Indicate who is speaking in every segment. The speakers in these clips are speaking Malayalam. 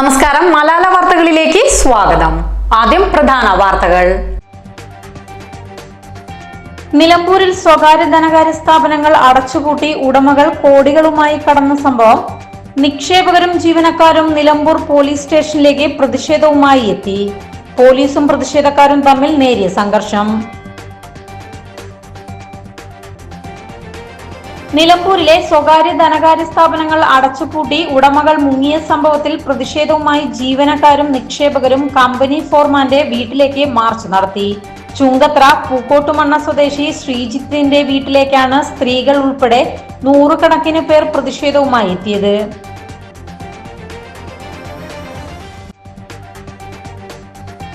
Speaker 1: നമസ്കാരം. മലാല വാർത്തകളിലേക്ക് സ്വാഗതം. ആദ്യം പ്രധാന വാർത്തകൾ. നിലമ്പൂരിൽ സ്വകാര്യ ധനകാര്യ സ്ഥാപനങ്ങൾ അടച്ചുപൂട്ടി ഉടമകൾ കോടികളുമായി കടന്ന സംഭവം. നിക്ഷേപകരും ജീവനക്കാരും നിലമ്പൂർ പോലീസ് സ്റ്റേഷനിലേക്ക് പ്രതിഷേധവുമായി എത്തി. പോലീസും പ്രതിഷേധക്കാരും തമ്മിൽ നേരിയ സംഘർഷം. നിലമ്പൂരിലെ സ്വകാര്യ ധനകാര്യ സ്ഥാപനങ്ങൾ അടച്ചുപൂട്ടി ഉടമകൾ മുങ്ങിയ സംഭവത്തിൽ പ്രതിഷേധവുമായി ജീവനക്കാരും നിക്ഷേപകരും കമ്പനി ഫോർമാന്റെ വീട്ടിലേക്ക് മാർച്ച് നടത്തി. ചുങ്കത്ര പൂക്കോട്ടുമണ്ണ സ്വദേശി ശ്രീജിത്തിന്റെ വീട്ടിലേക്കാണ് സ്ത്രീകൾ ഉൾപ്പെടെ നൂറുകണക്കിന് പേർ പ്രതിഷേധവുമായി എത്തിയത്.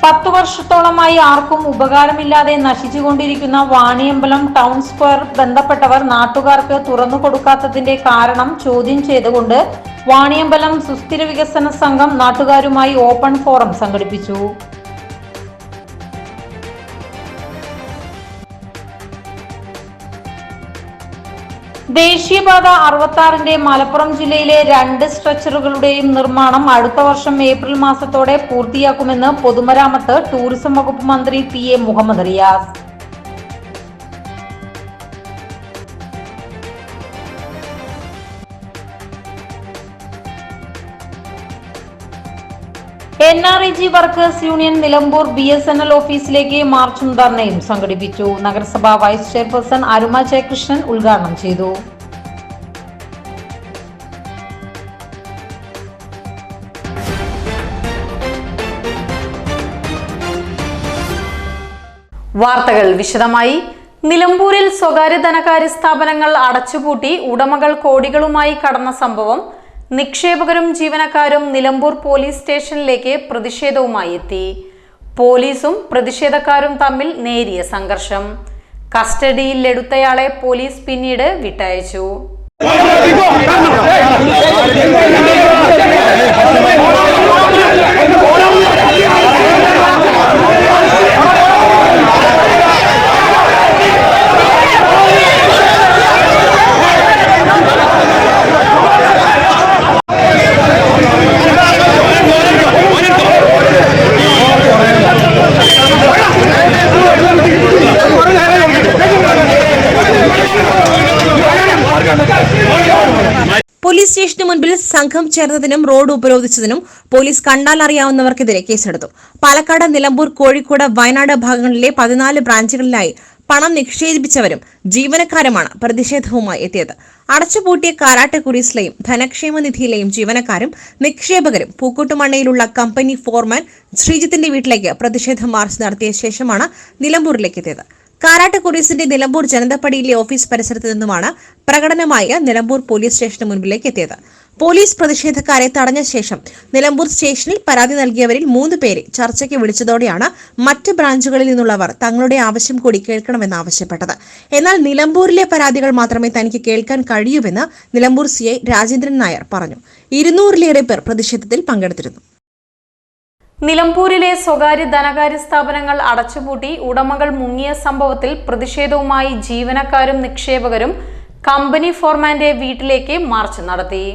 Speaker 1: പത്തു വർഷത്തോളമായി ആർക്കും ഉപകാരമില്ലാതെ നശിച്ചുകൊണ്ടിരിക്കുന്ന വാണിയമ്പലം ടൗൺ സ്ക്വയർ ബന്ധപ്പെട്ടവർ നാട്ടുകാർക്ക് തുറന്നു കൊടുക്കാത്തതിന്റെ കാരണം ചോദ്യം ചെയ്തുകൊണ്ട് വാണിയമ്പലം സുസ്ഥിര വികസന സംഘം നാട്ടുകാരുമായി ഓപ്പൺ ഫോറം സംഘടിപ്പിച്ചു. ദേശീയപാത അറുപത്തി മലപ്പുറം ജില്ലയിലെ രണ്ട് സ്ട്രെച്ചറുകളുടെയും നിർമ്മാണം അടുത്ത വർഷം ഏപ്രിൽ മാസത്തോടെ പൂർത്തിയാക്കുമെന്ന് പൊതുമരാമത്ത് ടൂറിസം വകുപ്പ് മന്ത്രി P A Muhammad Riyas. N R E G workers union Nilambur B S N L ഓഫീസിലേക്ക് മാർച്ചും ധർണയും സംഘടിപ്പിച്ചു. നഗരസഭാ വൈസ് ചെയർപേഴ്സൺ അരുമ ജയകൃഷ്ണൻ ഉദ്ഘാടനം ചെയ്തു. വാർത്തകൾ വിശദമായി. നിലമ്പൂരിൽ സ്വകാര്യ ധനകാര്യ സ്ഥാപനങ്ങൾ അടച്ചുപൂട്ടി. ഉടമകൾ കോടികളുമായി കടന്ന സംഭവം നിക്ഷേപകരും ജീവനക്കാരും നിലമ്പൂർ പോലീസ് സ്റ്റേഷനിലേക്ക് പ്രതിഷേധവുമായി എത്തി പോലീസും പ്രതിഷേധക്കാരും തമ്മിൽ നേരിയ സംഘർഷം കസ്റ്റഡിയിലെടുത്തയാളെ പോലീസ് പിന്നീട് വിട്ടയച്ചു
Speaker 2: പോലീസ് സ്റ്റേഷന് മുൻപിൽ സംഘം ചേർന്നതിനും റോഡ് ഉപരോധിച്ചതിനും പോലീസ് കണ്ടാൽ അറിയാവുന്നവർക്കെതിരെ കേസെടുത്തു. പാലക്കാട് നിലമ്പൂർ കോഴിക്കോട് വയനാട് ഭാഗങ്ങളിലെ പതിനാല് ബ്രാഞ്ചുകളിലായി പണം നിക്ഷേപിച്ചവരും ജീവനക്കാരുമാണ് പ്രതിഷേധവുമായി എത്തിയത്. അടച്ചുപൂട്ടിയ കാരാട്ട് കുരീസിലെയും ധനക്ഷേമ നിധിയിലെയും ജീവനക്കാരും നിക്ഷേപകരും പൂക്കൂട്ടുമണ്ണയിലുള്ള കമ്പനി ഫോർമാൻ ശ്രീജിത്തിന്റെ വീട്ടിലേക്ക് പ്രതിഷേധ മാർച്ച് നടത്തിയ ശേഷമാണ് നിലമ്പൂരിലേക്ക് എത്തിയത്. കാരാട്ട് കുരീസിന്റെ നിലമ്പൂർ ജനതപ്പടിയിലെ ഓഫീസ് പരിസരത്ത് നിന്നുമാണ് പ്രകടനമായ നിലമ്പൂർ പോലീസ് സ്റ്റേഷന് മുൻപിലേക്ക് എത്തിയത്. പോലീസ് പ്രതിഷേധക്കാരെ തടഞ്ഞ ശേഷം നിലമ്പൂർ സ്റ്റേഷനിൽ പരാതി നൽകിയവരിൽ മൂന്ന് പേരെ ചർച്ചയ്ക്ക് വിളിച്ചതോടെയാണ് മറ്റ് ബ്രാഞ്ചുകളിൽ നിന്നുള്ളവർ തങ്ങളുടെ ആവശ്യം കൂടി കേൾക്കണമെന്ന് ആവശ്യപ്പെട്ടത്. എന്നാൽ നിലമ്പൂരിലെ പരാതികൾ മാത്രമേ തനിക്ക് കേൾക്കാൻ കഴിയൂവെന്ന് നിലമ്പൂർ സി ഐ രാജേന്ദ്രൻ നായർ പറഞ്ഞു. ഇരുന്നൂറിലേറെ പേർ പ്രതിഷേധത്തിൽ പങ്കെടുത്തിരുന്നു.
Speaker 1: നിലമ്പൂരിലെ സ്വകാര്യ ധനകാര്യ സ്ഥാപനങ്ങൾ അടച്ചുപൂട്ടി ഉടമകൾ മുങ്ങിയ സംഭവത്തിൽ പ്രതിഷേധവുമായി ജീവനക്കാരും നിക്ഷേപകരും കമ്പനി ഫോർമാന്റെ വീട്ടിലേക്ക് മാർച്ച് നടത്തി.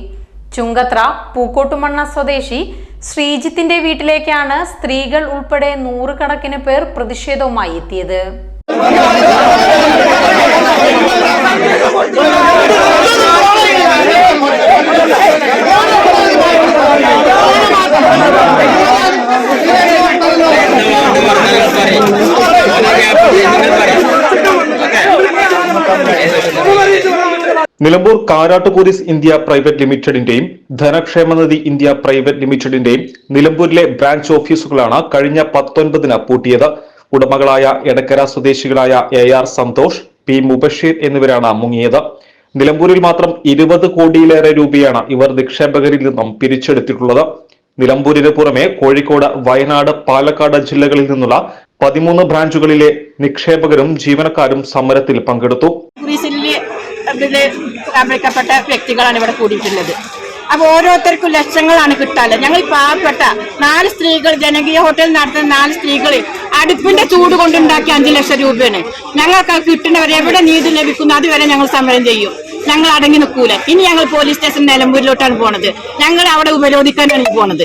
Speaker 1: ചുങ്കത്ര പൂക്കോട്ടുമണ്ണ സ്വദേശി ശ്രീജിത്തിന്റെ വീട്ടിലേക്കാണ് സ്ത്രീകൾ ഉൾപ്പെടെ നൂറുകണക്കിന് പേർ പ്രതിഷേധവുമായി എത്തിയത്.
Speaker 3: നിലമ്പൂർ കാരാട്ടുകൂരിസ് ഇന്ത്യ പ്രൈവറ്റ് ലിമിറ്റഡിന്റെയും ധനക്ഷേമനിധി ഇന്ത്യ പ്രൈവറ്റ് ലിമിറ്റഡിന്റെയും നിലമ്പൂരിലെ ബ്രാഞ്ച് ഓഫീസുകളാണ് കഴിഞ്ഞ പത്തൊൻപതിന് പൂട്ടിയത്. ഉടമകളായ എടക്കര സ്വദേശികളായ A R Santhosh P Mubasheer എന്നിവരാണ് മുങ്ങിയത്. നിലമ്പൂരിൽ മാത്രം ഇരുപത് കോടിയിലേറെ രൂപയാണ് ഇവർ നിക്ഷേപകരിൽ നിന്നും പിരിച്ചെടുത്തിട്ടുള്ളത്. നിലമ്പൂരിന് പുറമെ കോഴിക്കോട് വയനാട് പാലക്കാട് ജില്ലകളിൽ നിന്നുള്ള പതിമൂന്ന് ബ്രാഞ്ചുകളിലെ നിക്ഷേപകരും ജീവനക്കാരും സമരത്തിൽ പങ്കെടുത്തു.
Speaker 4: കുരിശിൽ വിളിക്കപ്പെട്ട വ്യക്തികളാണ് ഇവിടെ കൂടിയിട്ടുള്ളത്. അപ്പൊ ഓരോരുത്തർക്കും ലക്ഷങ്ങളാണ് കിട്ടാൽ. ഞങ്ങൾ പാവപ്പെട്ട നാല് സ്ത്രീകൾ ജനകീയ ഹോട്ടൽ നടത്തുന്ന നാല് സ്ത്രീകൾ അടുപ്പിന്റെ ചൂട് കൊണ്ടുണ്ടാക്കിയ അഞ്ചു ലക്ഷം രൂപയാണ്. ഞങ്ങൾക്ക് കിട്ടുന്നവരെ എവിടെ നീതി ലഭിക്കുന്നു അതുവരെ ഞങ്ങൾ സമരം ചെയ്യും. ഞങ്ങൾ അടങ്ങി നിൽക്കൂല. ഇനി ഞങ്ങൾ പോലീസ് സ്റ്റേഷൻ നിലമ്പൂരിലോട്ടാണ് പോണത്. ഞങ്ങൾ അവിടെ ഉപരോധിക്കാനാണ് പോണത്.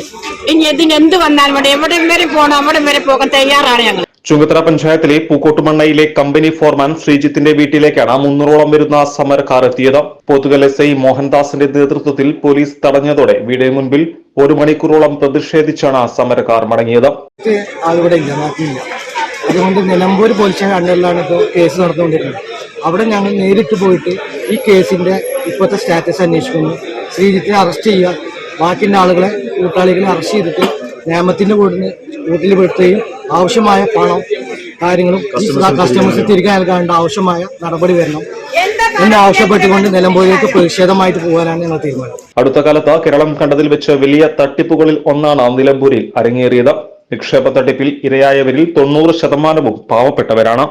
Speaker 4: ഇനി ഇതിന് എന്ത് വന്നാലും ഇവിടെ എവിടെ വരെ പോകണം അവിടെ വരെ പോകാൻ തയ്യാറാണ് ഞങ്ങൾ.
Speaker 3: ചുങ്കത്തറ പഞ്ചായത്തിലെ പൂക്കോട്ടുമണ്ണയിലെ കമ്പനി ഫോർമാൻ ശ്രീജിത്തിന്റെ വീട്ടിലേക്കാണ് മുന്നൂറോളം വരുന്ന സമരക്കാർ എത്തിയത്. പോത്തുകൽ എസ് ഐ മോഹൻദാസിന്റെ നേതൃത്വത്തിൽ പോലീസ് തടഞ്ഞതോടെ വീടിന് മുൻപിൽ ഒരു മണിക്കൂറോളം പ്രതിഷേധിച്ചാണ് സമരക്കാർ മടങ്ങിയത്.
Speaker 5: അതുകൊണ്ട് നിലമ്പൂർ പോലീസ് സ്റ്റേഷൻ ഇപ്പോൾ കേസ് നടന്നുകൊണ്ടിരിക്കുന്നത്. അവിടെ ഞങ്ങൾ നേരിട്ട് പോയിട്ട് ഈ കേസിന്റെ ഇപ്പോഴത്തെ സ്റ്റാറ്റസ് അന്വേഷിക്കുന്നു. ശ്രീജിത്തിനെ അറസ്റ്റ് ചെയ്യുക. ബാക്കി ആളുകളെ കൂട്ടാളികളെ അറസ്റ്റ് ചെയ്തിട്ട് നിയമത്തിന്റെ വീടിന് വീട്ടിൽ പെടുത്തുകയും ആവശ്യമായ പണം കാര്യങ്ങളും കസ്റ്റമേഴ്സ് തിരികെ നൽകാണ്ട് ആവശ്യമായ നടപടി വരണം. എന്ന് ആവശ്യപ്പെട്ടുകൊണ്ട് നിലമ്പൂരിലേക്ക് പ്രതിഷേധമായിട്ട് പോകാനാണ് ഞങ്ങൾ തീരുമാനം.
Speaker 3: അടുത്ത കാലത്ത് കേരളം കണ്ടതിൽ വെച്ച് വലിയ തട്ടിപ്പുകളിൽ ഒന്നാണ് നിലമ്പൂരിൽ അരങ്ങേറിയത്. നിക്ഷേപ തട്ടിപ്പിൽ ഇരയായവരിൽ തൊണ്ണൂറ് ശതമാനവും പാവപ്പെട്ടവരാണ്.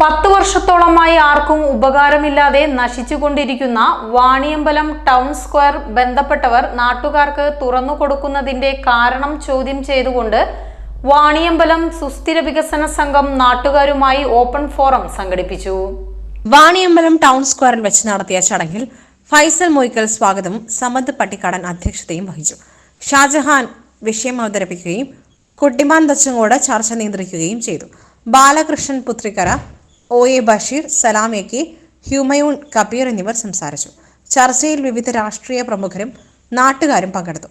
Speaker 1: പത്ത് വർഷത്തോളമായി ആർക്കും ഉപകാരമില്ലാതെ നശിച്ചുകൊണ്ടിരിക്കുന്ന വാണിയമ്പലം ടൗൺ സ്ക്വയർ ബന്ധപ്പെട്ടവർ നാട്ടുകാർക്ക് തുറന്നു കൊടുക്കുന്നതിന്റെ കാരണം ചോദ്യം ചെയ്തുകൊണ്ട് വാണിയമ്പലം സുസ്ഥിര വികസന സംഘം നാട്ടുകാരുമായി ഓപ്പൺ ഫോറം സംഘടിപ്പിച്ചു.
Speaker 2: വാണിയമ്പലം ടൗൺ സ്ക്വയറിൽ വെച്ച് നടത്തിയ ചടങ്ങിൽ ഫൈസൽ മൊയ്ക്കൽ സ്വാഗതവും സമദ് പട്ടിക്കാടൻ അധ്യക്ഷതയും വഹിച്ചു. ഷാജഹാൻ വിഷയം അവതരിപ്പിക്കുകയും കുട്ടിമാൻ തച്ചങ്കോട് ചർച്ച നിയന്ത്രിക്കുകയും ചെയ്തു. Balakrishnan Puthrikkara O A Basheer Salam A K Humayun Kabeer എന്നിവർ സംസാരിച്ചു. ചർച്ചയിൽ വിവിധ രാഷ്ട്രീയ പ്രമുഖരും നാട്ടുകാരും പങ്കെടുത്തു.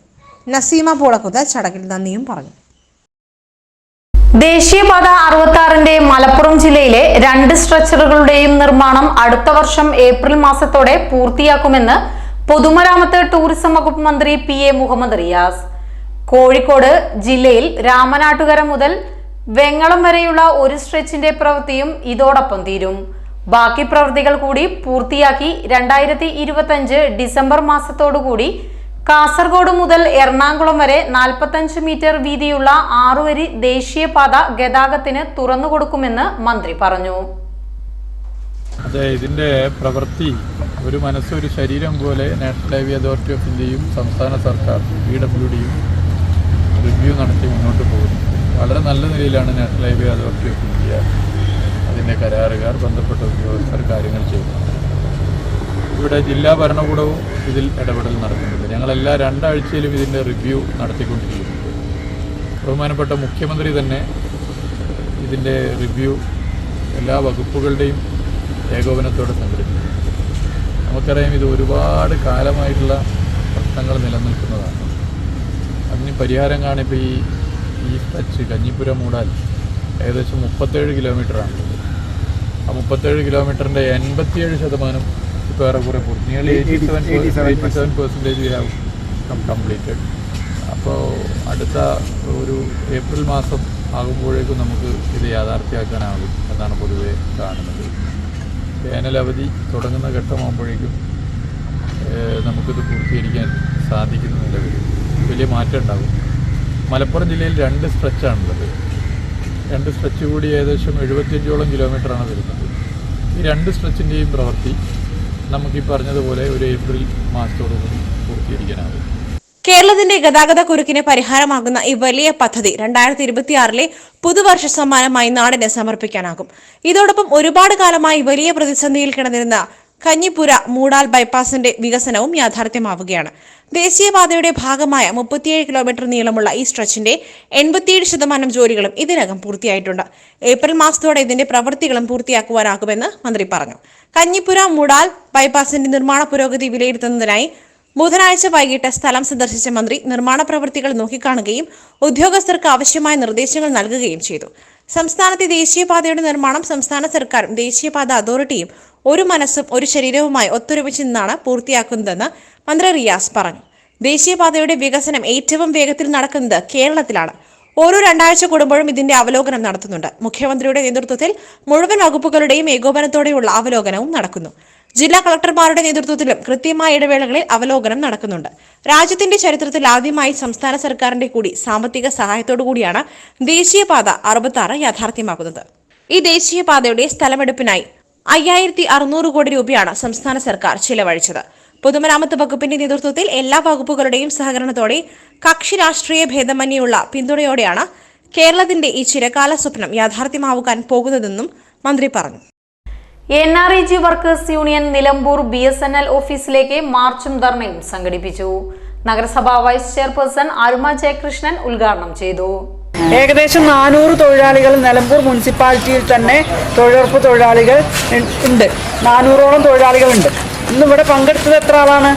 Speaker 2: നസീമ പൂളക്കുത ചടങ്ങിൽ നന്ദിയും പറഞ്ഞു.
Speaker 1: ദേശീയപാത അറുപത്തി ആറിന്റെ മലപ്പുറം ജില്ലയിലെ രണ്ട് സ്ട്രക്ചറുകളുടെയും നിർമ്മാണം അടുത്ത വർഷം ഏപ്രിൽ മാസത്തോടെ പൂർത്തിയാക്കുമെന്ന് പൊതുമരാമത്ത് ടൂറിസം വകുപ്പ് മന്ത്രി പി എ മുഹമ്മദ് റിയാസ്. കോഴിക്കോട് ജില്ലയിൽ രാമനാട്ടുകര മുതൽ വെങ്ങളം വരെയുള്ള ഒരു സ്ട്രെച്ചിന്റെ പ്രവൃത്തിയും ഇതോടൊപ്പം തീരും. ബാക്കി പ്രവൃത്തികൾ കൂടി പൂർത്തിയാക്കി രണ്ടായിരത്തി ഇരുപത്തഞ്ച് ഡിസംബർ മാസത്തോടുകൂടി കാസർഗോഡ് മുതൽ എറണാകുളം വരെ നാൽപ്പത്തഞ്ച് മീറ്റർ വീതിയുള്ള ആറുവരി ദേശീയപാത ഗതാഗതത്തിന് തുറന്നു കൊടുക്കുമെന്ന് മന്ത്രി പറഞ്ഞു.
Speaker 6: അതെ ഇതിന്റെ പ്രവൃത്തി ഒരു മനസ്സ് ഒരു ശരീരം പോലെ നാഷണൽ ഹൈവേ അതോറിറ്റി ഓഫ് ഇന്ത്യയും സംസ്ഥാന സർക്കാർ പി ഡബ്ല്യു ഡിയും റിവ്യൂ നടത്തി മുന്നോട്ട് പോകുന്നു. വളരെ നല്ല നിലയിലാണ് national highway authority of India അതിന്റെ കരാറുകാർ ബന്ധപ്പെട്ട ഉദ്യോഗസ്ഥർ കാര്യങ്ങൾ ചെയ്യുന്നത് ഇവിടെ ജില്ലാ ഭരണകൂടവും ഇതിൽ ഇടപെടൽ നടക്കുന്നുണ്ട്. ഞങ്ങളെല്ലാ രണ്ടാഴ്ചയിലും ഇതിന്റെ റിവ്യൂ നടത്തിക്കൊണ്ടിരിക്കുന്നുണ്ട് ബഹുമാനപ്പെട്ട മുഖ്യമന്ത്രി തന്നെ ഇതിന്റെ റിവ്യൂ എല്ലാ വകുപ്പുകളുടെയും ഏകോപനത്തോടെ സംഘടിപ്പിക്കും നമുക്കറിയാം ഇത് ഒരുപാട് കാലമായിട്ടുള്ള പ്രശ്നങ്ങൾ നിലനിൽക്കുന്നതാണ്. അതിന് പരിഹാരം കാണിപ്പോൾ ഈ ഈ ടച്ച് കഞ്ഞിപ്പുരം മൂടാൽ ഏകദേശം മുപ്പത്തേഴ് കിലോമീറ്ററാണ്. ആ മുപ്പത്തേഴ് കിലോമീറ്ററിന്റെ എൺപത്തിയേഴ് ശതമാനം ഇപ്പോൾ ഏറെക്കുറെ പൂർത്തി nearly eighty seven eighty seven percentage we have come completed അപ്പോൾ അടുത്ത ഒരു ഏപ്രിൽ മാസം ആകുമ്പോഴേക്കും നമുക്ക് ഇത് യാഥാർത്ഥ്യമാക്കാനാകും എന്നാണ് പൊതുവെ കാണുന്നത്. വേനലവധി തുടങ്ങുന്ന ഘട്ടമാകുമ്പോഴേക്കും നമുക്കിത് പൂർത്തീകരിക്കാൻ സാധിക്കുന്ന നിലവിൽ വലിയ മാറ്റം ഉണ്ടാകും. മലപ്പുറം ജില്ലയിൽ രണ്ട് സ്ട്രെച്ചാണുള്ളത്. രണ്ട് സ്ട്രെച്ച് കൂടി ഏകദേശം എഴുപത്തിയഞ്ചോളം കിലോമീറ്ററാണ് വരുന്നത്. ഈ രണ്ട് സ്ട്രെച്ചിന്റെയും പ്രവൃത്തി നമുക്ക് ഈ പറഞ്ഞതുപോലെ ഒരു ഏപ്രിൽ മാസത്തോടുകൂടി പൂർത്തീകരിക്കാനാകും.
Speaker 2: കേരളത്തിന്റെ ഗതാഗത കുരുക്കിന് പരിഹാരമാകുന്ന ഈ വലിയ പദ്ധതി രണ്ടായിരത്തി ഇരുപത്തിയാറിലെ പുതുവർഷ സമ്മാനമായി നാടിന് സമർപ്പിക്കാനാകും. ഇതോടൊപ്പം ഒരുപാട് കാലമായി വലിയ പ്രതിസന്ധിയിൽ കിടന്നിരുന്ന കഞ്ഞിപ്പുര മൂടാൽ ബൈപ്പാസിന്റെ വികസനവും യാഥാർത്ഥ്യമാവുകയാണ്. ദേശീയപാതയുടെ ഭാഗമായ മുപ്പത്തിയേഴ് കിലോമീറ്റർ നീളമുള്ള ഈ സ്ട്രെച്ചിന്റെ എൺപത്തിയേഴ് ശതമാനം ജോലികളും ഇതിനകം പൂർത്തിയായിട്ടുണ്ട്. ഏപ്രിൽ മാസത്തോടെ ഇതിന്റെ പ്രവൃത്തികളും പൂർത്തിയാക്കുവാനാകുമെന്ന് മന്ത്രി പറഞ്ഞു. കഞ്ഞിപ്പുര മൂടാൽ ബൈപ്പാസിന്റെ നിർമ്മാണ പുരോഗതി വിലയിരുത്തുന്നതിനായി ബുധനാഴ്ച വൈകിട്ട് സ്ഥലം സന്ദർശിച്ച മന്ത്രി നിർമ്മാണ പ്രവൃത്തികൾ നോക്കിക്കാണുകയും ഉദ്യോഗസ്ഥർക്ക് ആവശ്യമായ നിർദ്ദേശങ്ങൾ നൽകുകയും ചെയ്തു. സംസ്ഥാനത്തെ ദേശീയപാതയുടെ നിർമ്മാണം സംസ്ഥാന സർക്കാരും ദേശീയപാത അതോറിറ്റിയും ഒരു മനസ്സും ഒരു ശരീരവുമായി ഒത്തൊരുമിച്ച് നിന്നാണ് പൂർത്തിയാക്കുന്നതെന്ന് മന്ത്രി റിയാസ് പറഞ്ഞു. ദേശീയപാതയുടെ വികസനം ഏറ്റവും വേഗത്തിൽ നടക്കുന്നത് കേരളത്തിലാണ്. ഓരോ രണ്ടാഴ്ച കൂടുമ്പോഴും ഇതിന്റെ അവലോകനം നടത്തുന്നുണ്ട്. മുഖ്യമന്ത്രിയുടെ നേതൃത്വത്തിൽ മുഴുവൻ വകുപ്പുകളുടെയും ഏകോപനത്തോടെയുള്ള അവലോകനവും നടക്കുന്നു. ജില്ലാ കളക്ടർമാരുടെ നേതൃത്വത്തിലും കൃത്യമായ ഇടവേളകളിൽ അവലോകനം നടക്കുന്നുണ്ട്. രാജ്യത്തിന്റെ ചരിത്രത്തിൽ ആദ്യമായി സംസ്ഥാന സർക്കാരിന്റെ കൂടി സാമ്പത്തിക സഹായത്തോടു കൂടിയാണ് ദേശീയപാത അറുപത്തി യാഥാർത്ഥ്യമാക്കുന്നത് ഈ ദേശീയപാതയുടെ സ്ഥലമെടുപ്പിനായി അയ്യായിരത്തി അറുന്നൂറ് കോടി രൂപയാണ് സംസ്ഥാന സർക്കാർ ചിലവഴിച്ചത്. പൊതുമരാമത്ത് വകുപ്പിന്റെ നേതൃത്വത്തിൽ എല്ലാ വകുപ്പുകളുടെയും സഹകരണത്തോടെ കക്ഷി രാഷ്ട്രീയ ഭേദമന്യുള്ള പിന്തുണയോടെയാണ് കേരളത്തിന്റെ ഈ ചിരകാല സ്വപ്നം യാഥാർത്ഥ്യമാവുകാൻ പോകുന്നതെന്നും മന്ത്രി പറഞ്ഞു.
Speaker 1: N R E G workers union Nilambur B S N L ഓഫീസിലേക്ക് മാർച്ചും ധർണയും സംഘടിപ്പിച്ചു. നഗരസഭാ വൈസ് ചെയർപേഴ്സൺ അരുമ ജയകൃഷ്ണൻ ഉദ്ഘാടനം ചെയ്തു.
Speaker 7: ഏകദേശം നാനൂറ് തൊഴിലാളികൾ നിലമ്പൂർ മുനിസിപ്പാലിറ്റിയിൽ തന്നെ തൊഴിലുറപ്പ് തൊഴിലാളികൾ ഉണ്ട്. നാനൂറോളം തൊഴിലാളികളുണ്ട്. ഇന്ന് ഇവിടെ പങ്കെടുത്തത് എത്ര ആളാണ്?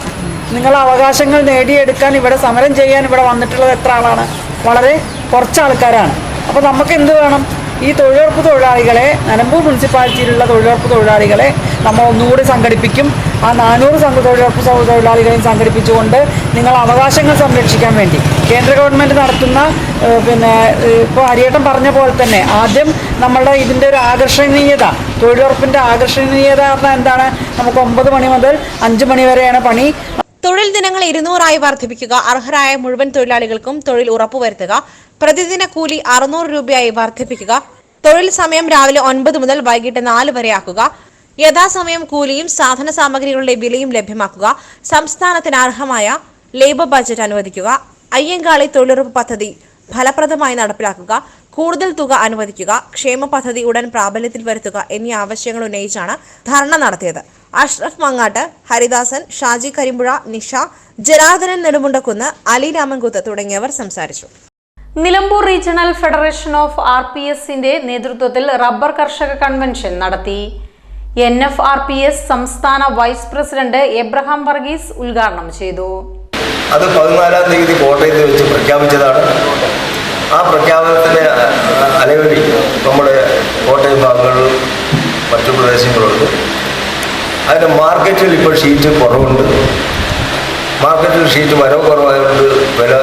Speaker 7: നിങ്ങൾ അവകാശങ്ങൾ നേടിയെടുക്കാൻ ഇവിടെ സമരം ചെയ്യാൻ ഇവിടെ വന്നിട്ടുള്ളത് എത്ര ആളാണ്? വളരെ കുറച്ച് ആൾക്കാരാണ്. അപ്പോൾ നമുക്ക് എന്ത് വേണം? ഈ തൊഴിലുറപ്പ് തൊഴിലാളികളെ നിലമ്പൂർ മുനിസിപ്പാലിറ്റിയിലുള്ള തൊഴിലുറപ്പ് തൊഴിലാളികളെ നമ്മൾ ഒന്നുകൂടി സംഘടിപ്പിക്കും. ആ നാനൂറ് സംഘ തൊഴിലുറപ്പ് തൊഴിലാളികളെയും സംഘടിപ്പിച്ചുകൊണ്ട് നിങ്ങൾ അവകാശങ്ങൾ സംരക്ഷിക്കാൻ വേണ്ടി. കേന്ദ്ര ഗവൺമെന്റ് നടത്തുന്ന പിന്നെ ഇപ്പോൾ ഹരിയേട്ടൻ പറഞ്ഞ പോലെ തന്നെ ആദ്യം നമ്മളുടെ ഇതിന്റെ ഒരു ആകർഷണീയത തൊഴിലുറപ്പിന്റെ ആകർഷണീയത പറഞ്ഞാൽ എന്താണ്? നമുക്ക് ഒമ്പത് മണി മുതൽ അഞ്ച് മണി വരെയാണ് പണി.
Speaker 2: തൊഴിൽ ദിനങ്ങൾ ഇരുന്നൂറായി വർദ്ധിപ്പിക്കുക. അർഹരായ മുഴുവൻ തൊഴിലാളികൾക്കും തൊഴിൽ ഉറപ്പുവരുത്തുക. പ്രതിദിന കൂലി അറുന്നൂറ് രൂപയായി വർദ്ധിപ്പിക്കുക. തൊഴിൽ സമയം രാവിലെ ഒൻപത് മുതൽ വൈകിട്ട് നാല് വരെ ആക്കുക. യഥാസമയം കൂലിയും സാധന സാമഗ്രികളുടെ വിലയും ലഭ്യമാക്കുക. സംസ്ഥാനത്തിന് അർഹമായ ലേബർ ബജറ്റ് അനുവദിക്കുക. അയ്യങ്കാളി തൊഴിലുറപ്പ് പദ്ധതി. ഫലപ്രദമായി നടപ്പിലാക്കുക കൂടുതൽ തുക അനുവദിക്കുക ക്ഷേമ പദ്ധതി ഉടൻ പ്രാബല്യത്തിൽ വരുത്തുക എന്നീ ആവശ്യങ്ങൾ ഉന്നയിച്ചാണ് ധർണ നടത്തിയത്. അഷ്റഫ് മങ്ങാട്ട് ഹരിദാസൻ ഷാജി കരിമ്പുഴ നിഷ ജനാർദ്ദനൻ നെടുമുണ്ടക്കുന്ന് അലി രാമൻകുത്ത് തുടങ്ങിയവർ സംസാരിച്ചു.
Speaker 1: Nilambur regional federation of R P എസിന്റെ നേതൃത്വത്തിൽ റബ്ബർ കർഷക കൺവെൻഷൻ നടത്തി. N F R P S സംസ്ഥാന വൈസ് പ്രസിഡന്റ് എബ്രഹാം വർഗീസ് ഉദ്ഘാടനം ചെയ്തു.
Speaker 8: അത് പതിനാലാം തീയതി കോട്ടയത്ത് വെച്ച് പ്രഖ്യാപിച്ചതാണ്. ആ പ്രഖ്യാപനത്തിന്റെ അലവടി നമ്മുടെ കോട്ടയം ഭാഗങ്ങളിലും മറ്റു പ്രദേശങ്ങളുണ്ട്. അതിന്റെ മാർക്കറ്റിൽ ഇപ്പോൾ ഷീറ്റ് കുറവുണ്ട്. മാർക്കറ്റിൽ ഷീറ്റ് വരവ് കുറവായതുകൊണ്ട് വില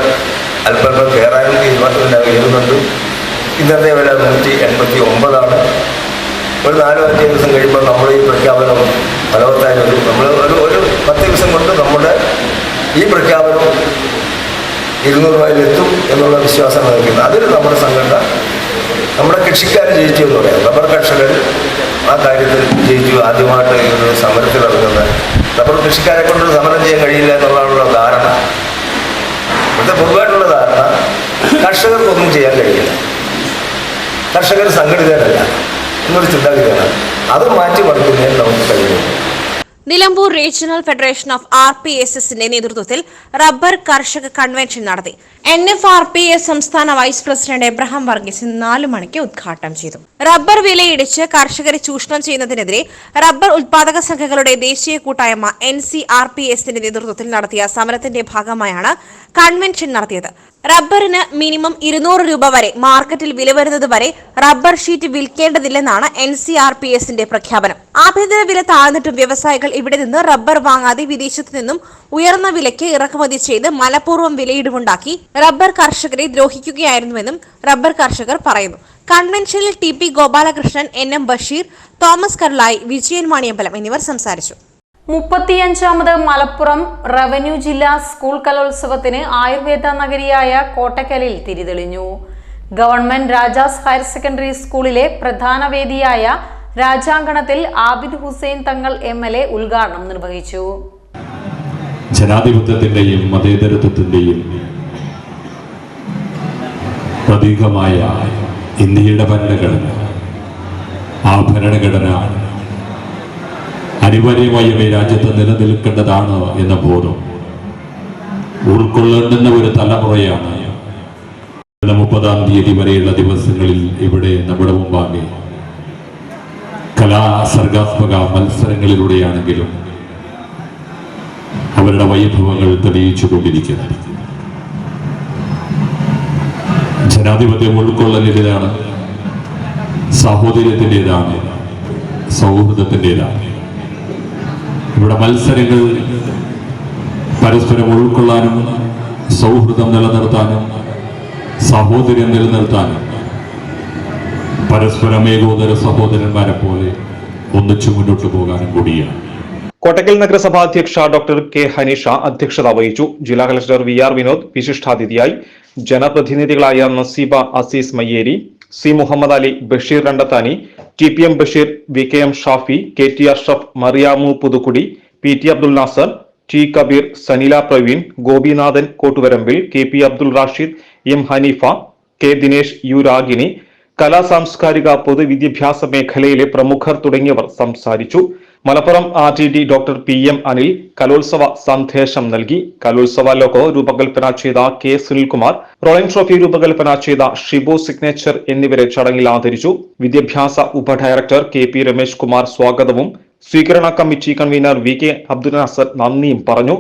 Speaker 8: അല്പം കയറാനും തീരുമാനത്തിന്റെ ഇരുന്നുണ്ട് ഇന്നത്തെ വില നൂറ്റി എൺപത്തി ഒമ്പതാണ് ഒരു നാലോ അഞ്ച് ദിവസം കഴിയുമ്പോൾ നമ്മൾ ഈ പ്രഖ്യാപനം ഫലവത്തായി വരും. നമ്മൾ ഒരു ഒരു പത്ത് ദിവസം കൊണ്ട് നമ്മുടെ ഈ പ്രഖ്യാപനം ഇരുന്നൂറ് രൂപയിലെത്തും എന്നുള്ള വിശ്വാസം നൽകുന്നത് അതിൽ നമ്മുടെ സംഘടന നമ്മുടെ കക്ഷിക്കാർ ജയിച്ചു എന്ന് പറയാം. റബ്ബർ കർഷകർ ആ കാര്യത്തിൽ ജയിച്ചു. ആദ്യമായിട്ട് ഒരു സമരത്തിൽ ഇറങ്ങുന്നത് റബ്ബർ കൃഷിക്കാരെ കൊണ്ട് സമരം ചെയ്യാൻ കഴിയില്ല എന്നുള്ളതാണുള്ള ധാരണ. ഇവിടുത്തെ പൊതുവായിട്ടുള്ള ധാരണ കർഷകർക്കൊന്നും ചെയ്യാൻ കഴിയില്ല. കർഷകർ സംഘടിതരല്ല എന്നൊരു ചിന്താഗതിയാണ്. അത് മാറ്റി മറിക്കുന്നതിന് നമുക്ക് കഴിയുന്നു
Speaker 2: Nilambur regional federation of R P S എസിന്റെ നേതൃത്വത്തിൽ റബ്ബർ കർഷക കൺവെൻഷൻ നടത്തി. N F R P S സംസ്ഥാന വൈസ് പ്രസിഡന്റ് എബ്രഹാം വർഗീസ് നാല് മണിക്ക് ഉദ്ഘാടനം ചെയ്തു. റബ്ബർ വിലയിടിച്ച് കർഷകരെ ചൂഷണം ചെയ്യുന്നതിനെതിരെ റബ്ബർ ഉത്പാദക സംഘങ്ങളുടെ ദേശീയ കൂട്ടായ്മ എൻ സി ആർ പി എസിന്റെ നേതൃത്വത്തിൽ നടത്തിയ സമരത്തിന്റെ ഭാഗമായാണ് കൺവെൻഷൻ നടത്തിയത്. റബ്ബറിന് മിനിമം ഇരുന്നൂറ് രൂപ വരെ മാർക്കറ്റിൽ വില വരുന്നത് വരെ റബ്ബർ ഷീറ്റ് വിൽക്കേണ്ടതില്ലെന്നാണ് എൻ സി ആർ പി എസിന്റെ പ്രഖ്യാപനം. ആഭ്യന്തര വില താഴ്ന്നിട്ടും വ്യവസായികൾ ഇവിടെ നിന്ന് റബ്ബർ വാങ്ങാതെ വിദേശത്തു നിന്നും ഉയർന്ന വിലയ്ക്ക് ഇറക്കുമതി ചെയ്ത് മനഃപൂർവം വിലയിടിവുണ്ടാക്കി റബ്ബർ കർഷകരെ ദ്രോഹിക്കുകയായിരുന്നുവെന്നും റബ്ബർ കർഷകർ പറയുന്നു. കൺവെൻഷനിൽ T P Gopalakrishnan N M Basheer Thomas Karlayi Vijayan Maniyambalam എന്നിവർ സംസാരിച്ചു.
Speaker 1: മുപ്പത്തിയഞ്ചാമത് മലപ്പുറം റവന്യൂ ജില്ലാ സ്കൂൾ കലോത്സവത്തിന് ആയുർവേദ നഗരിയായ കോട്ടക്കലിൽ തിരിതെളിഞ്ഞു. ഗവൺമെന്റ് രാജാസ് ഹയർ സെക്കൻഡറി സ്കൂളിലെ പ്രധാന വേദിയായ രാജാങ്കണത്തിൽ Abid Hussain Thangal M L A ഉദ്ഘാടനം നിർവഹിച്ചു.
Speaker 9: ജനാധിപത്യത്തിന്റെയും മതേതരത്വത്തിന്റെയും പ്രതീകമായ ഇന്ത്യയുടെ ഭരണഘടന. ആ ഭരണഘടന അനിവാര്യമായും ഈ രാജ്യത്ത് നിലനിൽക്കേണ്ടതാണ് എന്ന ബോധം ഉൾക്കൊള്ളേണ്ടുന്ന ഒരു തലമുറയാണ്. മുപ്പതാം തീയതി വരെയുള്ള ദിവസങ്ങളിൽ ഇവിടെ നമ്മുടെ മുമ്പാകെ കലാ സർഗാത്മക മത്സരങ്ങളിലൂടെയാണെങ്കിലും അവരുടെ വൈഭവങ്ങൾ തെളിയിച്ചു കൊണ്ടിരിക്കുന്നത് ജനാധിപത്യം ഉൾക്കൊള്ളലിന്റെതാണ് സാഹോദര്യത്തിന്റെതാണ് സൗഹൃദത്തിന്റെതാണ്. ഇവിടെ മത്സരങ്ങൾ പരസ്പരം ഉൾക്കൊള്ളാനും സൗഹൃദം നിലനിർത്താനും സഹോദര്യം നിലനിർത്താനും പരസ്പരം ഏകോദര സഹോദരന്മാരെ പോലെ ഒന്നിച്ചു മുന്നോട്ട് പോകാനും കൂടിയാണ്.
Speaker 3: കോട്ടക്കൽ നഗരസഭാ അധ്യക്ഷ ഡോക്ടർ കെ ഹനീഷ അധ്യക്ഷത വഹിച്ചു. ജില്ലാ കലക്ടർ വി ആർ വിനോദ് വിശിഷ്ടാതിഥിയായി. ജനപ്രതിനിധികളായ Naseeba Azeez Mayyeri C Muhammad Ali Basheer Randathani T P M Basheer V K M Shafi K T Ashraf Mariyamu Puthukkudi P T Abdul Nasser T Kabeer Sanila Praveen Gopinathan Kottuvarambil K P Abdul Rashid M Haneefa K Dinesh U Ragini കലാ സാംസ്കാരിക പൊതുവിദ്യാഭ്യാസ മേഖലയിലെ പ്രമുഖർ തുടങ്ങിയവർ സംസാരിച്ചു. Malappuram R T D doctor P M Anil കലോത്സവ സന്ദേശം നൽകി. കലോത്സവ ലോഗോ രൂപകൽപ്പന ചെയ്ത കെ സുനിൽകുമാർ റോളിംഗ് ട്രോഫി രൂപകൽപ്പന ചെയ്ത ഷിബു സിഗ്നേച്ചർ എന്നിവരെ ചടങ്ങിൽ ആദരിച്ചു. വിദ്യാഭ്യാസ ഉപഡയറക്ടർ കെ പി രമേശ് കുമാർ സ്വാഗതവും സ്വീകരണ committee convener V K Abdul Nasser നന്ദിയും പറഞ്ഞു.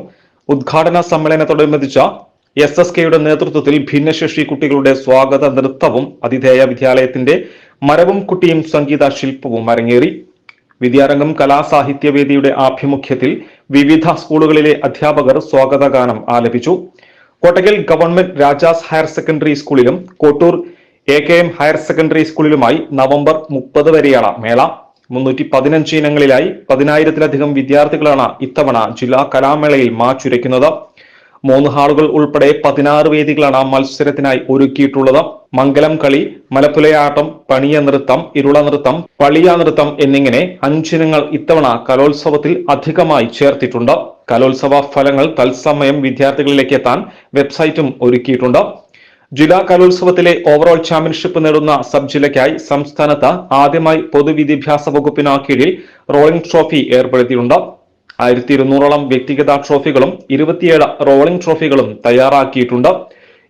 Speaker 3: ഉദ്ഘാടന സമ്മേളനത്തോടനുബന്ധിച്ച എസ് എസ് കെയുടെ നേതൃത്വത്തിൽ ഭിന്നശേഷി കുട്ടികളുടെ സ്വാഗത നൃത്തവും അതിഥേയ വിദ്യാലയത്തിന്റെ മരവും കുട്ടിയും സംഗീത ശില്പവും അരങ്ങേറി. വിദ്യാരംഗം കലാസാഹിത്യവേദിയുടെ ആഭിമുഖ്യത്തിൽ വിവിധ സ്കൂളുകളിലെ അധ്യാപകർ സ്വാഗതഗാനം ആലപിച്ചു. Kottakkal government Rajas higher secondary സ്കൂളിലും Kottur A K M higher secondary സ്കൂളിലുമായി November മുപ്പത് വരെയാണ് മേള. മുന്നൂറ്റി പതിനഞ്ച് ഇനങ്ങളിലായി പതിനായിരത്തിലധികം വിദ്യാർത്ഥികളാണ് ഇത്തവണ ജില്ലാ കലാമേളയിൽ മാറ്റുരയ്ക്കുന്നത് മൂന്ന് ഹാളുകൾ ഉൾപ്പെടെ പതിനാറ് വേദികളാണ് മത്സരത്തിനായി ഒരുക്കിയിട്ടുള്ളത്. മംഗലം കളി മലപ്പുലയാട്ടം പണിയ നൃത്തം ഇരുള നൃത്തം പളിയ നൃത്തം എന്നിങ്ങനെ അഞ്ചിനങ്ങൾ ഇത്തവണ കലോത്സവത്തിൽ അധികമായി ചേർത്തിട്ടുണ്ട്. കലോത്സവ ഫലങ്ങൾ തത്സമയം വിദ്യാർത്ഥികളിലേക്ക് എത്താൻ വെബ്സൈറ്റും ഒരുക്കിയിട്ടുണ്ട്. ജില്ലാ കലോത്സവത്തിലെ ഓവറോൾ ചാമ്പ്യൻഷിപ്പ് നേടുന്ന സബ് ജില്ലയ്ക്കായി സംസ്ഥാനത്ത് ആദ്യമായി പൊതുവിദ്യാഭ്യാസ വകുപ്പിന് കീഴിൽ റോളിംഗ് ട്രോഫി ഏർപ്പെടുത്തിയിട്ടുണ്ട്. ആയിരത്തി ഇരുന്നൂറോളം വ്യക്തിഗത ട്രോഫികളും ഇരുപത്തിയേഴ് റോളിംഗ് ട്രോഫികളും തയ്യാറാക്കിയിട്ടുണ്ട്.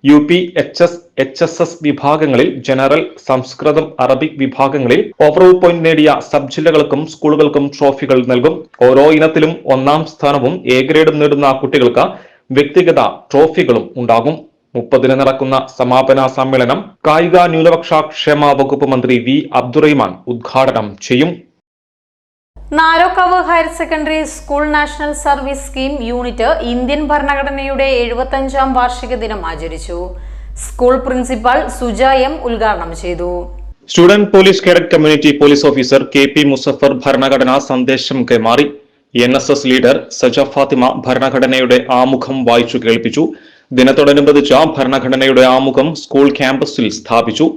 Speaker 3: U P H S H S S വിഭാഗങ്ങളിൽ ജനറൽ സംസ്കൃതം അറബിക് വിഭാഗങ്ങളിൽ ഓവറോൾ പോയിന്റ് നേടിയ സബ് ജില്ലകൾക്കും സ്കൂളുകൾക്കും ട്രോഫികൾ നൽകും. ഓരോ ഇനത്തിലും ഒന്നാം സ്ഥാനവും എ ഗ്രേഡും നേടുന്ന കുട്ടികൾക്ക് വ്യക്തിഗത ട്രോഫികളും ഉണ്ടാകും. മുപ്പതിന് നടക്കുന്ന സമാപന സമ്മേളനം കായിക ന്യൂനപക്ഷ ക്ഷേമ വകുപ്പ് മന്ത്രി വി അബ്ദുറഹിമാൻ ഉദ്ഘാടനം ചെയ്യും.
Speaker 1: Narokkavu higher secondary school national service scheme unit Indian ഭരണഘടനയുടെ എഴുപത്തഞ്ചാം വാർഷിക ദിനം ആചരിച്ചു. സ്കൂൾ പ്രിൻസിപ്പൽ സുജ എം ഉദ്ഘാടനം ചെയ്തു.
Speaker 3: Student police cadet community police officer K P Musafar ഭരണഘടനാ സന്ദേശം കൈമാറി. N S S leader Saja Fathima ഭരണഘടനയുടെ ആമുഖം വായിച്ചു കേൾപ്പിച്ചു. ദിനത്തോടനുബന്ധിച്ച ഭരണഘടനയുടെ ആമുഖം സ്കൂൾ ക്യാമ്പസിൽ സ്ഥാപിച്ചു.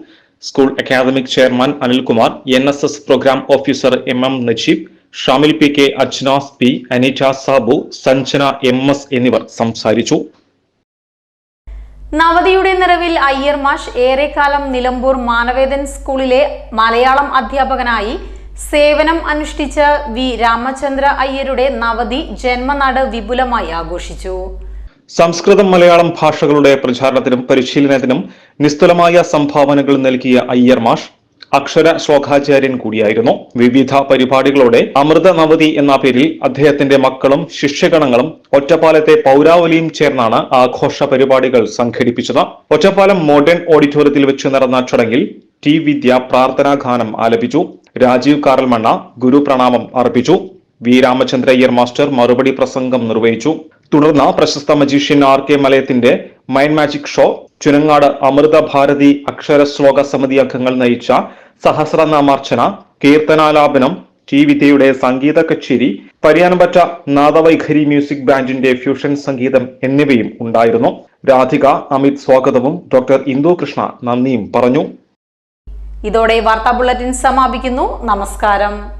Speaker 3: School academic chairman Anilkumar N S S program officer M M Najeeb Shamil P K Ajnas P Aneeta Sabu Sanjana M S എന്നിവർ സംസാരിച്ചു.
Speaker 1: നവതിയുടെ നിറവിൽ അയ്യർ മാഷ് ഏറെക്കാലം നിലമ്പൂർ മാനവേദൻ സ്കൂളിലെ മലയാളം അധ്യാപകനായി സേവനം അനുഷ്ഠിച്ച വി രാമചന്ദ്ര അയ്യരുടെ നവതി ജന്മനാട് വിപുലമായി ആഘോഷിച്ചു.
Speaker 3: സംസ്കൃതം മലയാളം ഭാഷകളുടെ പ്രചാരണത്തിനും പരിശീലനത്തിനും നിസ്തുലമായ സംഭാവനകൾ നൽകിയ അയ്യർ മാഷ് അക്ഷര ശ്ലോകാചാര്യൻ കൂടിയായിരുന്നു. വിവിധ പരിപാടികളോടെ അമൃത നവതി എന്ന പേരിൽ അദ്ദേഹത്തിന്റെ മക്കളും ശിഷ്യഗണങ്ങളും ഒറ്റപ്പാലത്തെ പൗരാവലിയും ചേർന്നാണ് ആഘോഷ പരിപാടികൾ സംഘടിപ്പിച്ചത്. ഒറ്റപ്പാലം മോഡേൺ ഓഡിറ്റോറിയത്തിൽ വെച്ച് നടന്ന ചടങ്ങിൽ ടി വിദ്യ പ്രാർത്ഥനാ ഗാനം ആലപിച്ചു. രാജീവ് കാറൽമണ്ണ ഗുരുപ്രണാമം അർപ്പിച്ചു. വി രാമചന്ദ്ര അയ്യർ മാസ്റ്റർ മറുപടി പ്രസംഗം നിർവഹിച്ചു. തുടർന്ന് പ്രശസ്ത magician R K മലയത്തിന്റെ mind magic show Chunangad Amrita Bharati അക്ഷര ശ്ലോക സമിതി അംഗങ്ങൾ നയിച്ച സഹസ്രനാമാർച്ചന കീർത്തനാലാപനം ടി വിദ്യയുടെ സംഗീത കച്ചേരി പരിയാനപറ്റ നാദവൈഖരി മ്യൂസിക് ബാൻഡിന്റെ ഫ്യൂഷൻ സംഗീതം എന്നിവയും ഉണ്ടായിരുന്നു. രാധിക അമിത് സ്വാഗതവും ഡോക്ടർ ഇന്ദു കൃഷ്ണ നന്ദിയും പറഞ്ഞു.
Speaker 1: ഇതോടെ വാർത്താ ബുള്ളറ്റിൻ സമാപിക്കുന്നു. നമസ്കാരം.